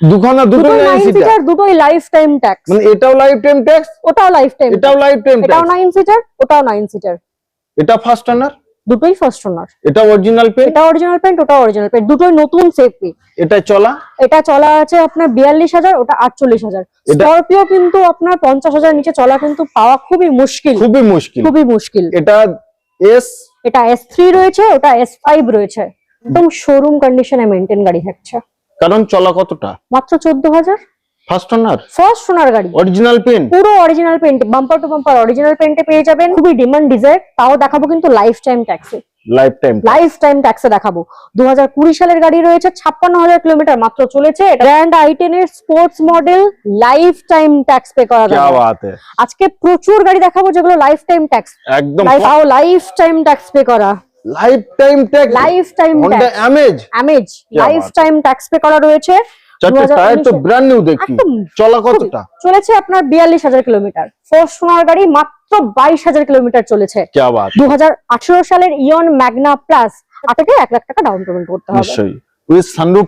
দুখানা দুটো nine seater দুটোই লাইফ টাইম ট্যাক্স মানে এটাও লাইফ টাইম ট্যাক্স ওটাও লাইফ টাইম এটাও লাইফ টাইম এটাও নাইন সিটার ওটাও নাইন সিটার এটা ফার্স্ট ওনার দুটোই ফার্স্ট ওনার এটা অরিজিনাল পেন এটা অরিজিনাল পেন্ট ওটা অরিজিনাল পেন্ট দুটোই নতুন সেফ পেন্ট এটা চলা? এটা চলা আছে আপনার বিয়াল্লিশ হাজার ওটা আটচল্লিশ হাজার। এটা- স্করপিও কিন্তু আপনার পঞ্চাশ হাজার নিচে চলা কিন্তু পাওয়া খুবই মুশকিল। খুবই মুশকিল। খুবই মুশকিল। এটা এস এটা এস থ্রি রয়েছে ওটা এস ফাইভ রয়েছে। একদম শোরুম কন্ডিশনে মেনটেন গাড়ি থাকছে। কারণ চলা কতটা? মাত্র চোদ্দ হাজার। ফার্স্ট ফার্স্ট গাড়ি। অরিজিনাল পুরো অরিজিনাল পেন্ট বাম্পার অরিজিনাল পেন্টে পেয়ে যাবেন। খুবই ডিমান্ড ডিজায়ার তাও দেখাবো কিন্তু লাইফ টাইম ট্যাক্সে লাইফ টাইম ট্যাক্সে দেখাবো। সালের গাড়ি রয়েছে ছাপ্পান্ন হাজার কিলোমিটার মাত্র চলেছে। Sports model life time tax pay করা আজকে প্রচুর গাড়ি দেখাবো যেগুলো লাইফ টাইম ট্যাক্স তাও লাইফ টাইম ট্যাক্স পে করা। Life time tax life time life time tax pay করা রয়েছে চলেছে আপনার 42000 কিলোমিটার। ফরচুনার গাড়ি মাত্র 22000 কিলোমিটার চলেছে। দু হাজার 2018 সালের ইয়ন ম্যাগনা প্লাস আপনাকে এক লাখ টাকা ডাউন পেমেন্ট করতে হবে। নিশ্চয়ই।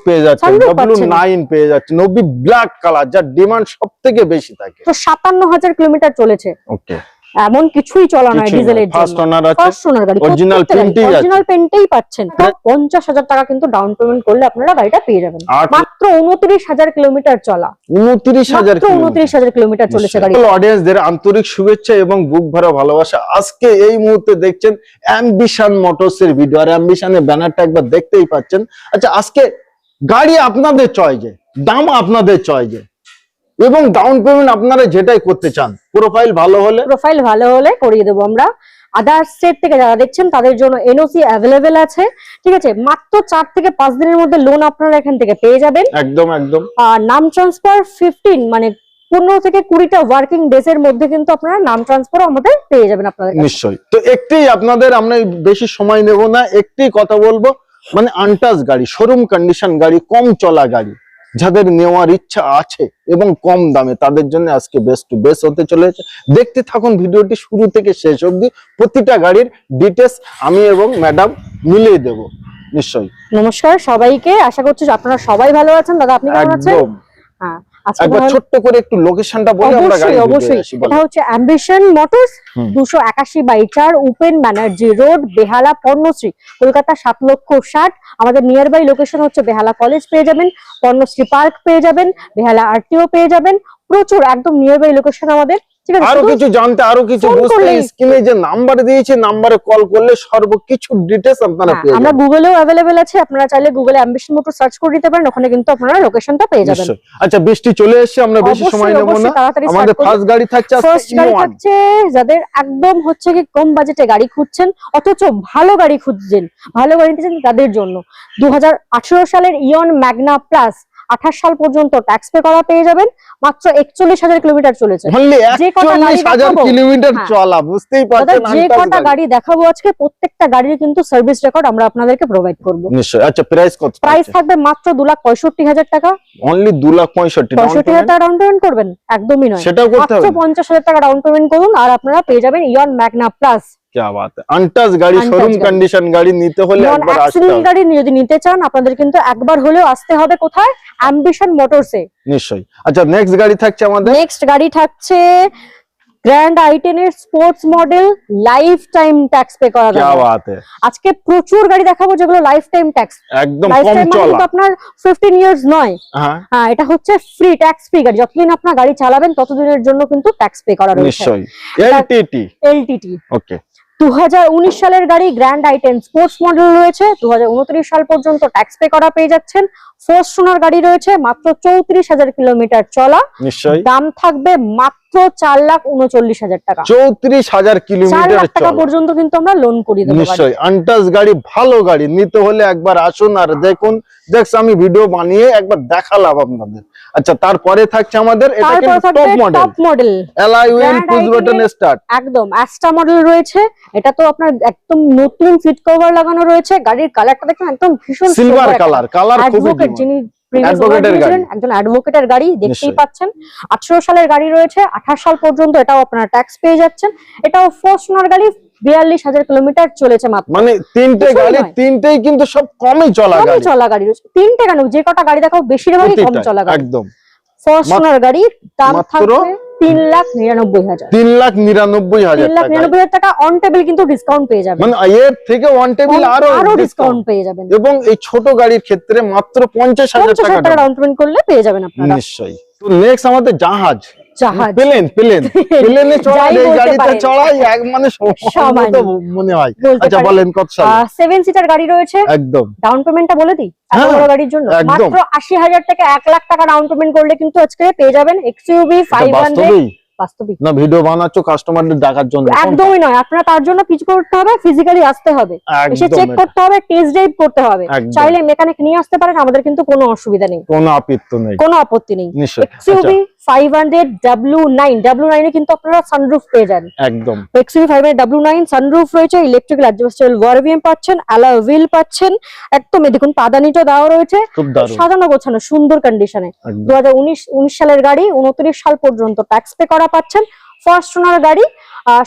পেয়ে যাচ্ছে কালার যার ডিমান্ড সব থেকে। বেশি তো সাতান্ন হাজার কিলোমিটার চলেছে। ওকে এমন কিছুই চলা নয় ডিজেলের। অরিজিনাল পেন্টেই পাচ্ছেন। পঞ্চাশ হাজার টাকা কিন্তু ডাউন পেমেন্ট করলে আপনারা গাড়িটা পেয়ে যাবেন। মাত্র উনত্রিশ হাজার কিলোমিটার চলা। উনত্রিশ হাজার উনত্রিশ হাজার কিলোমিটার চলেছে গাড়ি অডিয়েন্সদের আন্তরিক শুভেচ্ছা এবং বুক ভরা ভালোবাসা। আজকে এই মুহূর্তে দেখছেন অ্যাম্বিশন মোটরস এর ভিডিও আর অ্যাম্বিশনের ব্যানারটা একবার দেখতেই পাচ্ছেন। আচ্ছা আজকে গাড়ি আপনাদের চয়েজে দাম আপনাদের চয়েজে এবং ডাউন পেমেন্ট আপনারা যেটাই করতে চান প্রোফাইল ভালো হলে প্রোফাইল ভালো হলে করিয়ে দেবো আমরা। আদার স্টেট থেকে যারা দেখছেন তাদের জন্য এনওসি অ্যাভেলেবেল আছে। ঠিক আছে? মাত্র চার থেকে পাঁচ দিনের মধ্যে লোন আপনারা এখান থেকে পেয়ে যাবেন। একদম একদম। আর নাম ট্রান্সফার ফিফটিন মানে পনেরো থেকে কুড়িটা ওয়ার্কিং ডেজ এর মধ্যে কিন্তু আপনারা নাম ট্রান্সফার আমাদের পেয়ে যাবেন আপনাদের নিশ্চয়ই। তো একটি আপনাদের আমরা বেশি সময় নেব না। একটি কথা বলব মানে আনটাস গাড়ি শোরুম কন্ডিশন গাড়ি কম চলা গাড়ি। যাদের নেওয়ার ইচ্ছা আছে এবং কম দামে তাদের জন্য আজকে বেস্ট টু বেস্ট হতে চলেছে। দেখতে থাকুন ভিডিওটি শুরু থেকে শেষ অবধি। প্রতিটা গাড়ির ডিটেলস আমি এবং ম্যাডাম মিলিয়ে দেব নিশ্চয়ই। নমস্কার সবাইকে। আশা করছি যে আপনারা সবাই ভালো আছেন। দাদা আপনি কেমন আছেন? হ্যাঁ। একবার ছোট্ট করে একটু লোকেশনটা বলে আমরা গাড়ি অবশ্যই। অবশ্যই এটা হচ্ছে অ্যাম্বিশন মোটরস হুম। দুশো একাশি বাই চার উপেন ব্যানার্জি রোড বেহালা পর্ণশ্রী কলকাতা সাত লক্ষ ষাট। আমাদের নিয়ার বাই লোকেশন হচ্ছে বেহালা কলেজ পেয়ে যাবেন পর্ণশ্রী পার্ক পেয়ে যাবেন বেহালা আরটিও পেয়ে যাবেন। প্রচুর একদম নিয়ার বাই লোকেশন আমাদের। আরও কিছু জানতে আরও কিছু বুঝতে স্ক্রিনে যে নাম্বার দিয়েছে নাম্বারে কল করলে সর্বকিছু ডিটেলস আপনারা হ্যাঁ, পেয়ে আমরা গুগলেও অ্যাভেলেবেল আছে আপনারা চাইলে গুগলে অ্যাম্বিশন মোটর সার্চ করে দিতে পারেন ওখানে কিন্তু আপনারা লোকেশনটা পেয়ে যাবেন। আচ্ছা বৃষ্টি চলে এসেছে আমরা বেশি সময় নেব না। আমাদের। ফার্স্ট গাড়ি থাকছে ফার্স্ট গাড়ি থাকছে যাদের একদম হচ্ছে কি কম বাজেটে গাড়ি খুঁজছেন অথচ ভালো গাড়ি খুঁজছেন ভালো গাড়ি নিতে তাদের জন্য। দু হাজার আঠারো সালের ইয়ন ম্যাগনা প্লাস আঠাশ সাল পর্যন্ত ট্যাক্স পে করা পেয়ে যাবেন? মাত্র একচল্লিশ হাজার কিলোমিটার চলেছে। যে কটা গাড়ি দেখাবো, কিলোমিটার হ্যাঁ। চলা বুঝতেই পারছেন যে কটা গাড়ি। দেখাবো আজকে প্রত্যেকটা গাড়ির কিন্তু সার্ভিস রেকর্ড আমরা আপনাদেরকে প্রোভাইড করব। নিশ্চয়ই। আচ্ছা প্রাইস কত প্রাইস থাকবে মাত্র দু লাখ পঁয়ষট্টি হাজার টাকা। অনলি 2 লাখ 65 down পঁয়ষট্টি হাজার টাকা ডাউন পেমেন্ট করবেন একদমই নয়। সেটাও করতে মাত্র হবে। পঞ্চাশ হাজার টাকা ডাউন পেমেন্ট করুন আর আপনারা পেয়ে যাবেন ইয়ন ম্যাগনা প্লাস কি বাত আনটাস গাড়ি শোরুম। কন্ডিশন গাড়ি নিতে হলে একবার আসতে হবে। গাড়ি যদি নিতে চান আপনাদের কিন্তু একবার হলেও আসতে হবে কোথায়? অ্যাম্বিশন মোটরসে নিশ্চয়ই। আচ্ছা নেক্সট গাড়ি থাকছে আমাদের। নেক্সট গাড়ি থাকছে grand আইটেনের sports model life time tax pay করা যাবে। আজকে প্রচুর গাড়ি দেখাবো যেগুলো লাইফ টাইম ট্যাক্স একদম কম মানে চলা। আপনার ফিফটিন ইয়ার্স নয়। হ্যাঁ। হ্যাঁ এটা হচ্ছে ফ্রি ট্যাক্স ফ্রি গাড়ি। যতদিন আপনার গাড়ি চালাবেন ততদিনের জন্য কিন্তু ট্যাক্স পে করা রয়েছে। নিশ্চয়ই। এলটিটি এলটিটি ওকে দু হাজার উনিশ সালের গাড়ি গ্র্যান্ড আইটেন স্পোর্টস মডেল রয়েছে। দু হাজার উনত্রিশ সাল পর্যন্ত ট্যাক্স পে করা পেয়ে যাচ্ছেন। ফোর্স সোনার গাড়ি রয়েছে মাত্র চৌত্রিশ হাজার কিলোমিটার চলা। দাম থাকবে মাত্র চার লাখ উনচল্লিশ হাজার টাকা। চৌত্রিশ হাজার কিলোমিটার টাকা পর্যন্ত কিন্তু আমরা লোন গাড়ি। নিশ্চয়ই আনটাস গাড়ি ভালো গাড়ি। নিতে হলে একবার আসুন আর দেখুন। দেখছ আমি ভিডিও বানিয়ে একবার দেখালাম আপনাদের। আচ্ছা তারপরে থাকছে আমাদের এটা কিন্তু top model top model LI will push button start একদম অ্যাস্টা মডেল রয়েছে। এটা তো আপনার একদম নতুন সিট কভার লাগানো রয়েছে। গাড়ির কালারটা দেখুন একদম ভীষণ সিলভার কালার কালার খুবই যিনি একজন অ্যাডভোকেটের গাড়ি দেখতেই পাচ্ছেন। আঠারো সালের গাড়ি রয়েছে আঠাশ সাল পর্যন্ত এটাও আপনারা ট্যাক্স পেয়ে যাচ্ছেন। এটাও গাড়ি বিয়াল্লিশ হাজার কিলোমিটার চলেছে মাত্র। মানে তিনটে গাড়ি তিনটেই কিন্তু সব কমই চলা গাড়ি। চলা গাড়ি রয়েছে। তিনটে কেন? যে কটা গাড়ি দেখাও বেশিরভাগই কম চলা গাড়ি। একদম। গাড়ি দাম থাকবে তিন লাখ নিরানব্বই হাজার। তিন লাখ নিরানব্বই হাজার তিন লাখ নিরানব্বই হাজার টাকা অন টেবিল কিন্তু ডিসকাউন্ট পেয়ে যাবেন। মানে এর থেকে টেবিল আরও আরও ডিসকাউন্ট পেয়ে যাবেন। এবং এই ছোট গাড়ির ক্ষেত্রে মাত্র পঞ্চাশ হাজার টাকা। ডাউন পেমেন্ট করলে পেয়ে যাবেন আপনারা। নিশ্চয়ই। তো নেক্সট আমাদের জাহাজ। জাহাজ। Plane plane. প্লেনে চড়া এই গাড়িতে চড়াই এক মানে সমান। মনে হয়। আচ্ছা বলেন কত সাল? সেভেন সিটার গাড়ি রয়েছে। একদম। ডাউন পেমেন্টটা বলে দিই এত বড় গাড়ির জন্য। মাত্র আশি হাজার থেকে এক লাখ টাকা ডাউন পেমেন্ট করলে কিন্তু আজকে পেয়ে যাবেন এক্সইউভি এটা ফাইভ হান্ড্রেড বাস্তবেই। বাস্তবিক না ভিডিও বানাচ্ছ কাস্টমারদের ডাকার জন্য। একদমই নয়। আপনারা তার জন্য কিছু করতে হবে ফিজিক্যালি আসতে হবে। এসে চেক করতে হবে টেস্ট ড্রাইভ করতে হবে। চাইলে মেকানিক নিয়ে আসতে পারেন আমাদের কিন্তু কোনো অসুবিধা নেই। কোনো আপিত্ত নেই। কোনো আপত্তি নেই। XUV five hundred W nine W নাইনে কিন্তু আপনারা সানরুফ পেয়ে যান। একদম। XUV five hundred W nine sunroof রয়েছে ইলেকট্রিক্যাল অ্যাডজাস্টেবল ওয়ারভিএম পাচ্ছেন অ্যালা হুইল পাচ্ছেন একদম দেখুন পাদানিটা দেওয়া রয়েছে। সাজানো গোছানো সুন্দর কন্ডিশনে দু হাজার উনিশ উনিশ সালের গাড়ি উনত্রিশ সাল পর্যন্ত ট্যাক্স পে করা পাচ্ছেন ফার্স্ট ওনার গাড়ি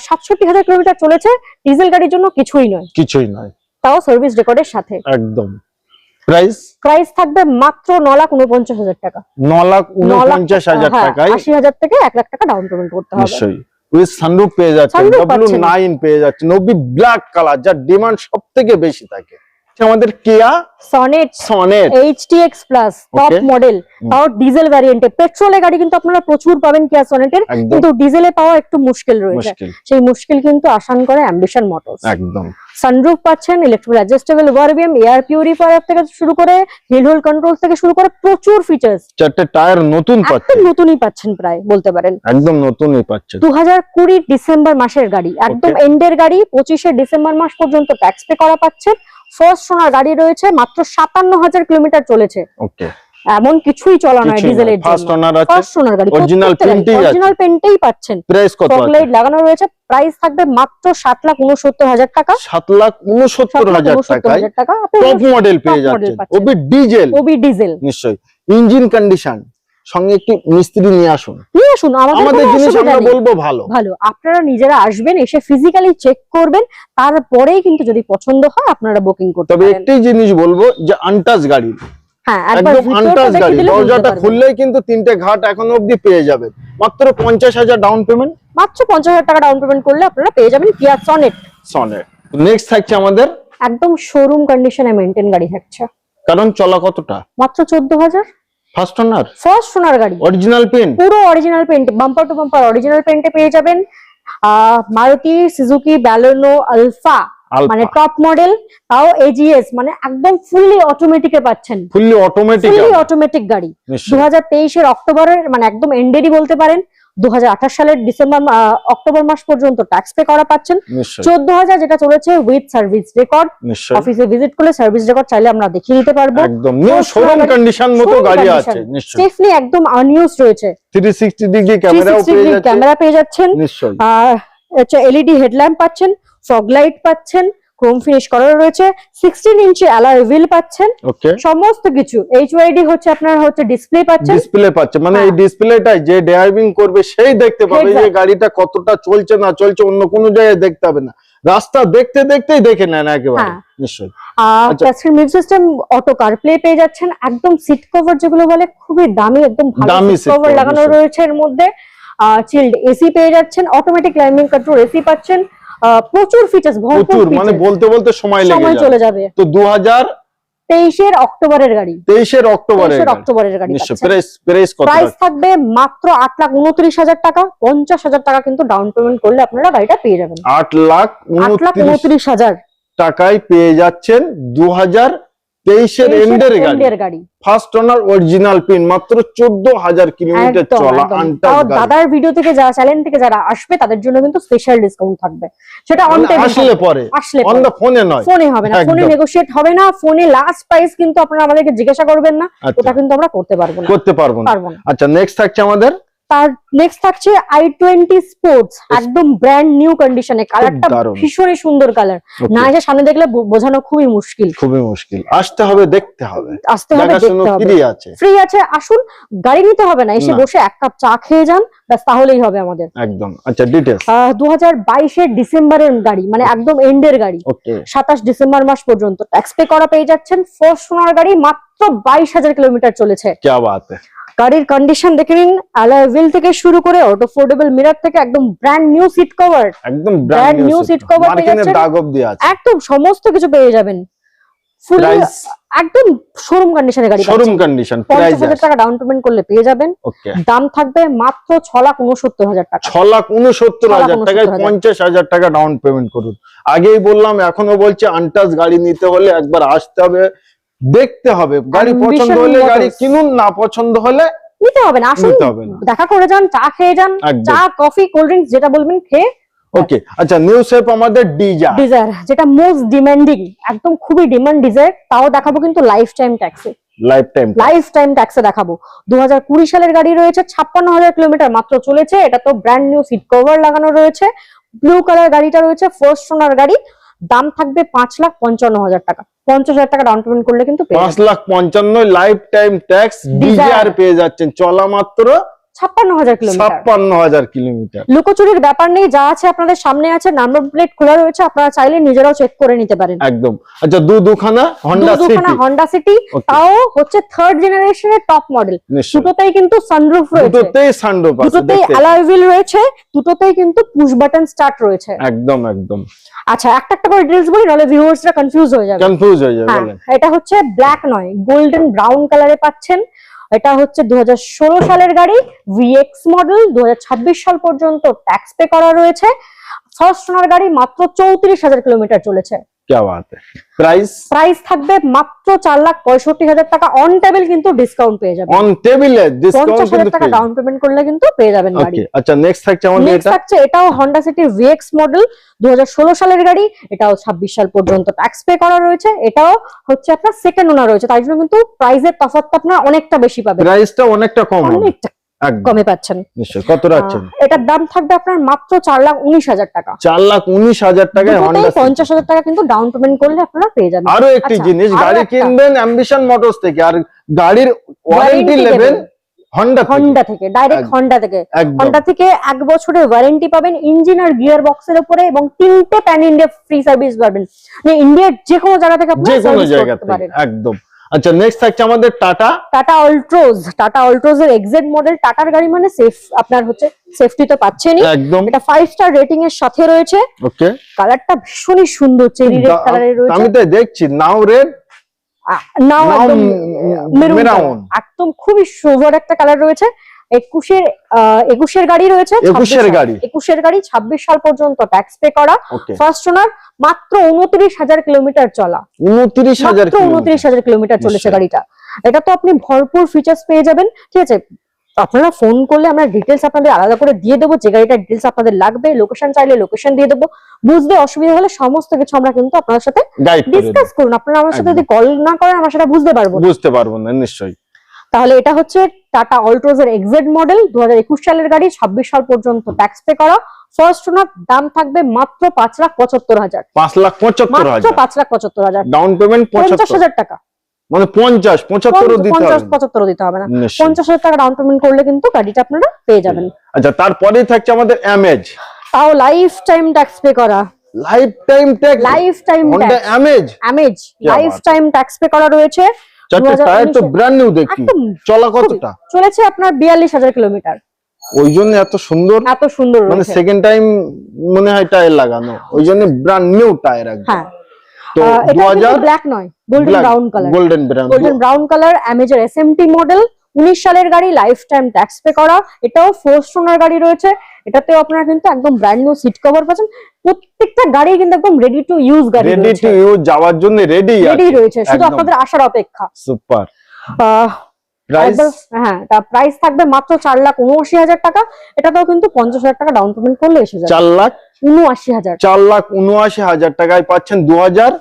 সাতষট্টি হাজার কিলোমিটার চলেছে ডিজেল গাড়ির জন্য কিছুই নয়। কিছুই নয়। তাও সার্ভিস রেকর্ডের সাথে। একদম। প্রাইস? প্রাইস থাকবে মাত্র ন লাখ উনপঞ্চাশ হাজার টাকা। ন লাখ হাজার হ্যাঁ, টাকায় আশি হাজার থেকে 1 লাখ টাকা ডাউন পেমেন্ট করতে হবে। নিশ্চয়ই। উইথ সানরুফ পেয়ে যাচ্ছে Sunroof নাইন পেয়ে যাচ্ছে নবি ব্ল্যাক কালার যার ডিমান্ড সব থেকে বেশি থাকে। আমাদের Kia Sonet Sonet HTX plus top model. তাও ডিজেল ভ্যারিয়েন্টে পেট্রোলের গাড়ি কিন্তু আপনারা প্রচুর পাবেন কিয়া সনেটের কিন্তু ডিজেলে পাওয়া একটু মুশকিল রয়েছে সেই মুশকিল কিন্তু আসান করে অ্যাম্বিশন মোটরস একদম। সানরুফ পাচ্ছেন electric adjustable ORVM air purifier থেকে শুরু করে হিল হোল কন্ট্রোল থেকে শুরু করে প্রচুর ফিচার্স চারটে টায়ার নতুন পাচ্ছে। একদম নতুনই পাচ্ছেন প্রায় বলতে পারেন। একদম নতুনই পাচ্ছে। দু হাজার কুড়ি ডিসেম্বর মাসের গাড়ি একদম. এন্ডের গাড়ি পঁচিশে ডিসেম্বর মাস পর্যন্ত ট্যাক্স পে করা পাচ্ছেন। ফার্স্ট সোনার গাড়ি রয়েছে মাত্র সাতান্ন হাজার কিলোমিটার চলেছে। ওকে এমন কিছুই চলা নয় ডিজেলের ফার্স্ট জন্য। ওনার আছে। ফার্স্ট সোনার গাড়ি Original print-ই আছে। অরিজিনাল পেন্টেই পাচ্ছেন। প্রাইস কত আছে? লাগানো রয়েছে প্রাইস থাকবে মাত্র সাত লাখ উনসত্তর হাজার টাকা। সাত লাখ উনসত্তর সাত লাখ হাজার টাকায় টাকা। টপ মডেল পেয়ে যাচ্ছেন। ওবি ডিজেল ওবি ডিজেল নিশ্চয়ই। ইঞ্জিন কন্ডিশন সঙ্গে একটি মিস্ত্রি নিয়ে আসুন। নিয়ে আসুন আমাদের জিনিস আমরা বলব ভালো। ভালো আপনারা নিজেরা আসবেন এসে ফিজিক্যালি চেক করবেন তারপরেই কিন্তু যদি পছন্দ হয় আপনারা বুকিং করতে তবে পারেন। একটি জিনিস বলব যে আনটাচ গাড়ি। হ্যাঁ একদম আনটাচ গাড়ি। দরজাটা খুললেই কিন্তু তিনটে ঘাট এখনও অবধি পেয়ে যাবেন। মাত্র পঞ্চাশ হাজার ডাউন পেমেন্ট মাত্র পঞ্চাশ হাজার টাকা ডাউন পেমেন্ট করলে আপনারা পেয়ে যাবেন কিয়া সনেট সনের নেক্সট থাকছে আমাদের? একদম শোরুম কন্ডিশনে মেনটেন গাড়ি থাকছে। কারণ চলা কতটা? মাত্র চোদ্দ হাজার। ফার্স্ট ওনার ফার্স্ট ওনার গাড়ি। অরিজিনাল পেইন্ট পুরো original paint bumper to bumper original পেইন্টে পেয়ে যাবেন। মারুতি সুজুকি ব্যালোনো আলফা মানে টপ মডেল তাও এজিএস মানে একদম ফুললি অটোমেটিকে পাচ্ছেন। ফুললি অটোমেটিক ফুললি অটোমেটিক গাড়ি। দু নিশ্চয়ই। হাজার তেইশের অক্টোবরের মানে একদম এন্ডেরই বলতে পারেন। দু হাজার আঠাশ সালের ডিসেম্বর অক্টোবর মাস পর্যন্ত ট্যাক্স পে করা পাচ্ছেন। চোদ্দ হাজার যেটা চলেছে উইথ সার্ভিস রেকর্ড অফিসে ভিজিট করলে সার্ভিস রেকর্ড চাইলে আমরা দেখিয়ে দিতে পারব। একদম। নিউ শোরুম কন্ডিশন মতো গাড়ি আছে স্টেফনি একদম আনইউজ রয়েছে। থ্রি সিক্সটি ডিগ্রি ক্যামেরাও পেয়ে যাচ্ছে ক্যামেরা পেয়ে যাচ্ছেন। নিশ্চয়ই। আর এলইডি হেডল্যাম্প পাচ্ছেন ফগ লাইট পাচ্ছেন। ক্রোম ফিনিশ করা রয়েছে। সিক্সটিন ইঞ্চি অ্যালয় হুইল পাচ্ছেন। সমস্ত কিছু। এইচওয়াইডি হচ্ছে আপনার হচ্ছে ডিসপ্লে পাচ্ছেন। ডিসপ্লে পাচ্ছে। মানে এই হ্যাঁ। ডিসপ্লেটাই যে ড্রাইভিং করবে সেই দেখতে পাবে যে গাড়িটা কতটা চলছে না চলছে অন্য কোনো জায়গায় দেখতে হবে না। রাস্তা দেখতে দেখতেই দেখে নেন একেবারে হ্যাঁ। নিশ্চয়ই। আর। Music system auto car play পেয়ে যাচ্ছেন। একদম সিট কভার যেগুলো বলে খুবই দামি একদম ভালো সিট কভার লাগানো রয়েছে এর মধ্যে। চিল্ড এসি পেয়ে যাচ্ছেন। অটোমেটিক ক্লাইম্বিং কন্ট্রোল এসি পাচ্ছেন। প্রচুর ফিচার্স ভরপুর প্রচুর মানে বলতে বলতে সময় লেগে সময় চলে যাবে। তো দু তেইশের অক্টোবরের গাড়ি। তেইশের অক্টোবরের গাড়ি। প্রাইস থাকবে মাত্র আট লাখ উনত্রিশ হাজার টাকা। পঞ্চাশ হাজার টাকা কিন্তু ডাউন পেমেন্ট করলে আপনারা গাড়িটা পেয়ে যাবেন। আট লাখ আট লাখ উনত্রিশ হাজার। টাকায় পেয়ে যাচ্ছেন দু হাজার তেইশের এন্ডের গাড়ি। ফার্স্ট ওনার অরিজিনাল পিন মাত্র চোদ্দ হাজার কিলোমিটার চলা দাদার ভিডিও থেকে যারা চ্যানেল থেকে যারা আসবে তাদের জন্য কিন্তু স্পেশাল ডিসকাউন্ট থাকবে। সেটা অন মানে আসলে পরে। আসলে অন দা ফোনে নয়। ফোনে হবে না। ফোনে। নেগোশিয়েট হবে না। ফোনে লাস্ট প্রাইস কিন্তু আপনারা আমাদেরকে জিজ্ঞাসা করবেন না। আচ্ছা। ওটা কিন্তু আমরা করতে পারব না। করতে পারব না। আচ্ছা নেক্সট থাকছে আমাদের তার নেক্সট থাকছে আই টোয়েন্টি স্পোর্টস একদম ব্র্যান্ড নিউ কন্ডিশনে কালারটা ভীষণই সুন্দর কালার না এসে সামনে দেখলে বোঝানো খুবই মুশকিল। খুবই মুশকিল। আসতে হবে দেখতে হবে। আসতে হবে দেখতে হবে। আছে। ফ্রি আছে আসুন গাড়ি নিতে হবে না এসে বসে এক কাপ চা খেয়ে যান ব্যাস তাহলেই হবে আমাদের। একদম। আচ্ছা আহ দু হাজার বাইশের ডিসেম্বরের গাড়ি মানে একদম এন্ডের গাড়ি। 27 ডিসেম্বর মাস পর্যন্ত। ট্যাক্স পে করা পেয়ে যাচ্ছেন ফোর্স সোনার গাড়ি মাত্র 22000 কিলোমিটার চলেছে। কি বাত গাড়ির কন্ডিশন দেখে নিন অ্যালয় হুইল থেকে শুরু করে অটো ফোল্ডেবল মিরর থেকে একদম ব্র্যান্ড নিউ সিট কভার একদম ব্র্যান্ড নিউ অবধি আছে। একদম সমস্ত কিছু পেয়ে যাবেন। ফুলি একদম শোরুম কন্ডিশনে গাড়ি শোরুম কন্ডিশন প্রাইস হাজার টাকা ডাউন পেমেন্ট করলে পেয়ে যাবেন। ওকে দাম থাকবে মাত্র ছ লাখ উনসত্তর হাজার টাকা। ছ লাখ টাকায় 69,000 পঞ্চাশ হাজার টাকা ডাউন পেমেন্ট করুন। আগেই বললাম এখনও বলছি আনটাস গাড়ি নিতে হলে একবার আসতে হবে। দেখতে হবে। গাড়ি পছন্দ হলে গাড়ি কিনুন না পছন্দ হলে নিতে হবে না আসুন নিতে হবে না। দেখা করে যান চা খেয়ে যান চা কফি কোল্ড ড্রিঙ্কস যেটা বলবেন খেয়ে ওকে আচ্ছা নিউ শেপ আমাদের ডিজা ডিজায়ার যেটা মোস্ট ডিমান্ডিং একদম খুবই ডিমান্ড ডিজায়ার তাও দেখাবো কিন্তু লাইফ টাইম ট্যাক্সে লাইফ টাইম লাইফ টাইম ট্যাক্সে দেখাবো। দু হাজার কুড়ি সালের গাড়ি রয়েছে ছাপ্পান্ন হাজার কিলোমিটার মাত্র চলেছে এটা তো ব্র্যান্ড নিউ সিট কভার লাগানো রয়েছে। ব্লু কালার গাড়িটা রয়েছে ফার্স্ট ওনার গাড়ি। দাম থাকবে পাঁচ লাখ পঞ্চান্ন হাজার টাকা। পঞ্চাশ হাজার টাকা ডাউন পেমেন্ট করলে কিন্তু পাঁচ লাখ পঞ্চান্ন লাইফ টাইম ট্যাক্স। ডিজার পেয়ে যাচ্ছেন। চলা মাত্র ছাপ্পান্ন হাজার কিলোমিটার। ছাপ্পান্ন হাজার কিলোমিটার। লুকোচুরির ব্যাপার নেই যা আছে আপনাদের সামনে আছে নাম্বার প্লেট খোলা রয়েছে আপনারা চাইলে নিজেরাও চেক করে নিতে পারেন। একদম। আচ্ছা দু দুখানা হন্ডা দুখানা হন্ডা সিটি তাও হচ্ছে থার্ড জেনারেশনের টপ মডেল দুটোতেই কিন্তু সানরুফ রয়েছে। দুটোতেই সানরুফ আছে দুটোতেই অ্যালয় হুইল রয়েছে দুটোতেই কিন্তু পুশ বাটন স্টার্ট রয়েছে। একদম একদম। আচ্ছা একটা একটা করে বলি নাহলে ভিউয়ার্সরা কনফিউজ হয়ে যাবে। কনফিউজ হয়ে যাবে হ্যাঁ এটা হচ্ছে ব্ল্যাক নয় গোল্ডেন ব্রাউন কালারে পাচ্ছেন। এটা হচ্ছে দু হাজার ষোলো সালের গাড়ি ভিএক্স মডেল দু হাজার ছাব্বিশ সাল পর্যন্ত ট্যাক্স পে করা রয়েছে। ফার্স্ট ওনার গাড়ি মাত্র চৌত্রিশ হাজার কিলোমিটার চলেছে। প্রাইস প্রাইস থাকবে মাত্র চার লাখ পঁয়ষট্টি হাজার টাকা। অন টেবিল কিন্তু ডিসকাউন্ট পেয়ে যাবেন। অন টেবিলে ডিসকাউন্ট কিন্তু টাকা ডাউন পেমেন্ট করলে কিন্তু পেয়ে যাবেন গাড়ি আচ্ছা নেক্সট থাকছে আমাদের এটা থাকছে এটাও Honda City VX মডেল 2016 সালের গাড়ি এটাও 26 সাল পর্যন্ত ট্যাক্স পে করা রয়েছে। এটাও হচ্ছে আপনার সেকেন্ড ওনার রয়েছে তাই জন্য কিন্তু প্রাইসের তফাৎটা আপনারা অনেকটা বেশি পাবেন। প্রাইসটা অনেকটা কম অনেকটা কমে পাচ্ছেন। কত রাখছেন? এটার দাম থাকবে আপনার মাত্র চার লাখ উনিশ হাজার টাকা। চার লাখ উনিশ হাজার টাকায় পঞ্চাশ হাজার টাকা কিন্তু ডাউন পেমেন্ট করলে আপনারা পেয়ে যাবেন। আরও একটি আচ্ছা, জিনিস গাড়ি। কিনবেন অ্যাম্বিশন মোটরস থেকে আর গাড়ির ওয়ারেন্টি নেবেন। হন্ডা হন্ডা থেকে। ডাইরেক্ট। হন্ডা থেকে। হন্ডা থেকে এক বছরের ওয়ারেন্টি পাবেন ইঞ্জিন আর গিয়ার বক্সের উপরে এবং তিনটে প্যান ইন্ডিয়া ফ্রি সার্ভিস পাবেন। মানে ইন্ডিয়ার যে কোনো জায়গা থেকে যে সার্ভিস করতে পারেন। একদম। আচ্ছা নেক্সট থাকছে আমাদের টাটা। টাটা অল্ট্রোজ টাটা অল্ট্রোজ এর এক্সেট মডেল টাটার গাড়ি মানে সেফ আপনার হচ্ছে সেফটি তো পাচ্ছেনই। একদম। এটা ফাইভ স্টার রেটিং এর সাথে রয়েছে। ওকে কালারটা ভীষণই সুন্দর চেরি রেড কালারের রয়েছে। আমি তো দেখছি নাও রেড নাও নাও একদম মেরুন একদম খুবই সুন্দর একটা কালার রয়েছে। একুশের একুশের গাড়ি রয়েছে একুশের গাড়ি। একুশের গাড়ি ছাব্বিশ সাল পর্যন্ত ট্যাক্স পে করা। ফার্স্ট ওনার মাত্র উনত্রিশ হাজার কিলোমিটার চলা। উনত্রিশ হাজার উনত্রিশ হাজার কিলোমিটার চলেছে গাড়িটা। এটা তো আপনি ভরপুর ফিচার্স পেয়ে যাবেন। ঠিক আছে? আপনারা ফোন করলে আমরা ডিটেলস আপনাদের আলাদা করে দিয়ে দেবো। যে গাড়িটার ডিটেলস আপনাদের লাগবে লোকেশন চাইলে লোকেশন দিয়ে দেবো। বুঝতে অসুবিধা হলে সমস্ত কিছু আমরা কিন্তু আপনাদের সাথে ডিসকাস করুন। আপনারা আমার সাথে যদি কল না করেন আমরা সেটা বুঝতে পারব বুঝতে পারব না নিশ্চয়ই। তাহলে এটা হচ্ছে টাটা অল্ট্রোজের এক্সেড মডেল দু হাজার একুশ সালের গাড়ি ছাব্বিশ সাল পর্যন্ত ট্যাক্স পে করা। ফার্স্ট ওনার দাম থাকবে মাত্র পাঁচ লাখ পঁচাত্তর হাজার। পাঁচ লাখ পঁচাত্তর মাত্র পাঁচ লাখ পঁচাত্তর হাজার। ডাউন পেমেন্ট পঞ্চাশ হাজার টাকা। মানে পঞ্চাশ পঁচাত্তর পঞ্চাশ পঁচাত্তর দিতে হবে না। পঞ্চাশ হাজার টাকা ডাউন পেমেন্ট করলে কিন্তু গাড়িটা আপনারা পেয়ে যাবেন। আচ্ছা তারপরে থাকছে আমাদের অ্যামেজ তাও লাইফ টাইম ট্যাক্স পে করা। Life time tax life time tax Amaze Amaze life time tax pay করা রয়েছে। চারটে টায়ার তো ব্র্যান্ড নিউ দেখি। চলা কতটা? চলেছে আপনার বিয়াল্লিশ হাজার কিলোমিটার। ওই জন্য এত সুন্দর? এত সুন্দর মানে সেকেন্ড টাইম মনে হয় টায়ার লাগানো। ওই জন্য ব্র্যান্ড নিউ টায়ার একদম। তো আহ, দু এটা ব্ল্যাক নয় golden brown colour golden brown golden brown colour অ্যামেজের SMT model উনিশ সালের গাড়ি লাইফ টাইম ট্যাক্স পে করা। এটাও ফোর স্টোনার গাড়ি রয়েছে। এটাতেও আপনারা কিন্তু একদম ব্র্যান্ড নিউ সিট কভার পাচ্ছেন। প্রত্যেকটা গাড়ি কিন্তু একদম রেডি টু ইউজ গাড়ি রেডি টু ইউজ যাওয়ার জন্য রেডি রেডি রয়েছে শুধু আপনাদের আসার অপেক্ষা। সুপার হ্যাঁ প্রাইস থাকবে মাত্র চার লাখ উনআশি হাজার টাকা। এটাতেও কিন্তু পঞ্চাশ হাজার টাকা ডাউন পেমেন্ট করলে এসে চার লাখ? উনআশি হাজার। চার লাখ উনআশি হাজার টাকায় পাচ্ছেন দু হাজার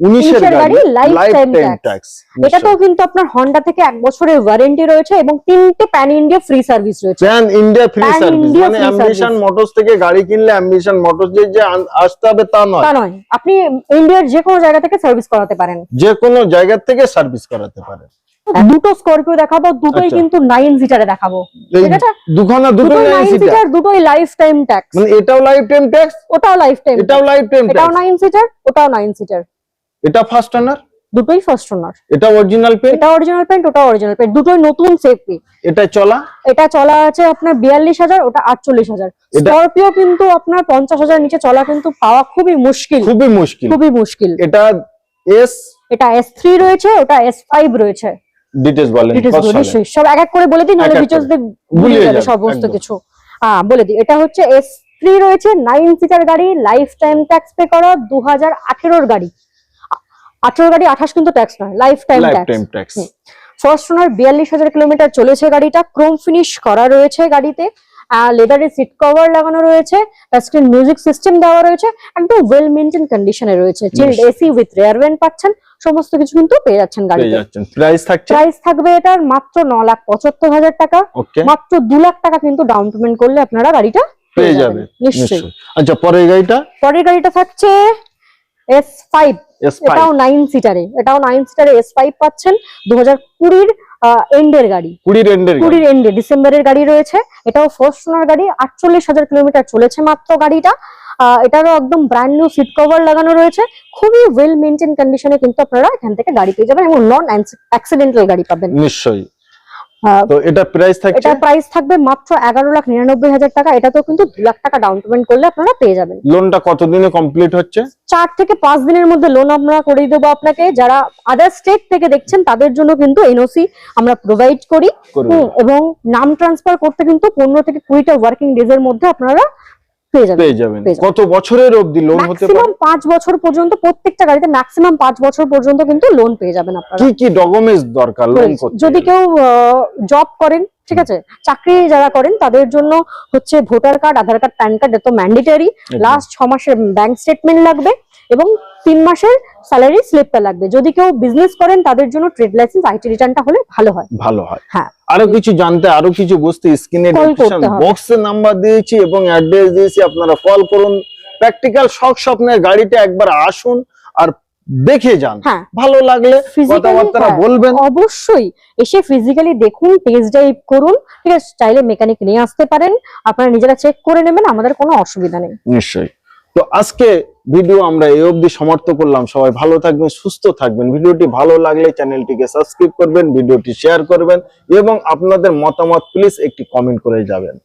উনিশের উনিশের গাড়ি গাড়ি লাইফ টাইম ট্যাক্স এটাতেও কিন্তু আপনার হন্ডা থেকে এক বছরের ওয়ারেন্টি রয়েছে এবং তিনটে প্যান ইন্ডিয়া ফ্রি সার্ভিস রয়েছে। প্যান ইন্ডিয়া ফ্রি সার্ভিস মানে অ্যাম্বিশন মোটরস থেকে গাড়ি কিনলে অ্যাম্বিশন মোটরস যে যে আসতে হবে তা নয়। তা নয়। আপনি ইন্ডিয়ার যে কোনো জায়গা থেকে সার্ভিস করাতে পারেন। যে কোনো জায়গা থেকে সার্ভিস করাতে পারে দুটো স্করপিও দেখাবো দুটোই আচ্ছা। কিন্তু নাইন সিটারে দেখাবো। ঠিক আছে? দুখানা দুটো নাইন সিটার দুটোই লাইফ টাইম ট্যাক্স মানে এটাও লাইফ টাইম ট্যাক্স ওটাও লাইফ টাইম এটাও লাইফ টাইম এটাও নাইন সিটার ওটাও নাইন সিটার এটা ফার্স্ট ওনার দুটোই ফার্স্ট ওনার এটা অরিজিনাল পেন এটা অরিজিনাল পেন্ট ওটা অরিজিনাল পেন্ট দুটোই নতুন সেফটি এটা চলা? এটা চলা আছে আপনার বিয়াল্লিশ হাজার ওটা আটচল্লিশ হাজার। স্করপিও কিন্তু আপনার পঞ্চাশ হাজার নিচে চলা কিন্তু পাওয়া খুবই মুশকিল। খুবই মুশকিল। খুবই মুশকিল। এটা এস এটা এস থ্রি রয়েছে ওটা এস ফাইভ রয়েছে। ডিটেলস বলেন নিশ্চয়ই সব এক এক করে বলে দিন নাহলে ডিটেলস ভুলে যাবে যাবে, সমস্ত কিছু। হ্যাঁ বলে দিই এটা হচ্ছে এস থ্রি রয়েছে নাইন সিটার গাড়ি লাইফ টাইম ট্যাক্স পে করা দু হাজার আঠেরোর গাড়ি। আঠেরো গাড়ি আঠাশ কিন্তু ট্যাক্স নয় life time tax first owner বিয়াল্লিশ হাজার কিলোমিটার চলেছে গাড়িটা ক্রোম ফিনিশ করা রয়েছে গাড়িতে। লেদারের সিট কভার লাগানো রয়েছে স্ক্রিন মিউজিক সিস্টেম দেওয়া রয়েছে একদম ওয়েল মেনটেন কন্ডিশনে রয়েছে। Chilled AC with rear vent পাচ্ছেন সমস্ত কিছু কিন্তু পেয়ে যাচ্ছেন গাড়িতে। প্রাইস থাকছে? প্রাইস থাকবে এটার মাত্র ন লাখ পঁচাত্তর হাজার টাকা। মাত্র দু লাখ টাকা কিন্তু ডাউন পেমেন্ট করলে আপনারা গাড়িটা পেয়ে যাবে নিশ্চয়ই। নিশ্চয়ই। আচ্ছা পরের গাড়িটা? পরের গাড়িটা থাকছে এস ফাইভ এটাও নাইন সিটারে এটাও নাইন সিটারে এস ফাইভ পাচ্ছেন। দু হাজার কুড়ির এন্ডের গাড়ি। কুড়ি রেন্ডের গাড়ি। কুড়ির এন্ডে ডিসেম্বরের গাড়ি রয়েছে। এটাও ফার্স্ট গাড়ি আটচল্লিশ হাজার কিলোমিটার চলেছে মাত্র গাড়িটা। আহ, এটারও একদম ব্র্যান্ড নিউ সিট কভার লাগানো রয়েছে। খুবই ওয়েল মেনটেন কন্ডিশনে কিন্তু আপনারা এখান থেকে গাড়ি পেয়ে যাবেন এবং নন অ্যাক্সিডেন্টাল গাড়ি পাবেন। নিশ্চয়ই। তো এটা প্রাইস থাকবে এটা প্রাইস থাকবে মাত্র এগারো লাখ নিরানব্বই হাজার টাকা। এটাতেও কিন্তু 2 লাখ টাকা ডাউন পেমেন্ট করলে আপনারা পেয়ে যাবেন। লোনটা কতদিনে কমপ্লিট হচ্ছে? চার থেকে পাঁচ দিনের মধ্যে লোন আমরা করে দেবো আপনাকে। যারা আদার স্টেট থেকে দেখছেন তাদের জন্য কিন্তু এনওসি আমরা প্রোভাইড করি। এবং নাম ট্রান্সফার করতে কিন্তু পনেরো থেকে কুড়িটা ওয়ার্কিং ডেজ এর মধ্যে আপনারা পেয়ে যাবেন। কত বছরের অবধি লোন হতে পারে? ম্যাক্সিমাম পাঁচ বছর পর্যন্ত প্রত্যেকটা গাড়িতে ম্যাক্সিমাম পাঁচ বছর পর্যন্ত কিন্তু লোন পেয়ে যাবেন আপনারা। কি কি ডকুমেন্টস দরকার লোন করতে? যদি কেউ জব করেন ঠিক আছে চাকরি যারা করেন তাদের জন্য হচ্ছে voter card Aadhaar card PAN card এত ম্যান্ডেটারি লাস্ট ছ মাসের ব্যাংক স্টেটমেন্ট লাগবে এবং তিন মাসের স্যালারি স্লিপটা লাগবে। যদি কেউ বিজনেস করেন তাদের জন্য ট্রেড লাইসেন্স আইটি রিটার্নটা হলে ভালো হয়। ভালো হয়। হ্যাঁ। আরও কিছু জানতে আরও কিছু বুঝতে স্ক্রিনে ডিসক্রিপশন বক্সে নাম্বার দিয়েছি এবং অ্যাড্রেস দিয়েছি আপনারা কল করুন। প্র্যাকটিক্যাল শখ স্বপ্নের গাড়িটা একবার আসুন আর দেখে যান। হ্যাঁ। ভালো লাগলে কথাবার্তা হ্যাঁ। বলবেন। অবশ্যই এসে ফিজিক্যালি দেখুন টেস্ট ড্রাইভ করুন ঠিক আছে? চাইলে মেকানিক নিয়ে আসতে পারেন। আপনারা নিজেরা চেক করে নেবেন আমাদের কোনো অসুবিধা নেই। নিশ্চয়ই। তো আজকে ভিডিও আমরা এই অবধি সমাপ্ত করলাম। সবাই ভালো থাকবেন, সুস্থ থাকবেন। ভিডিওটি ভালো লাগলে চ্যানেলটিকে সাবস্ক্রাইব করবেন, ভিডিওটি শেয়ার করবেন এবং আপনাদের মতামত প্লিজ একটি কমেন্ট করে যাবেন।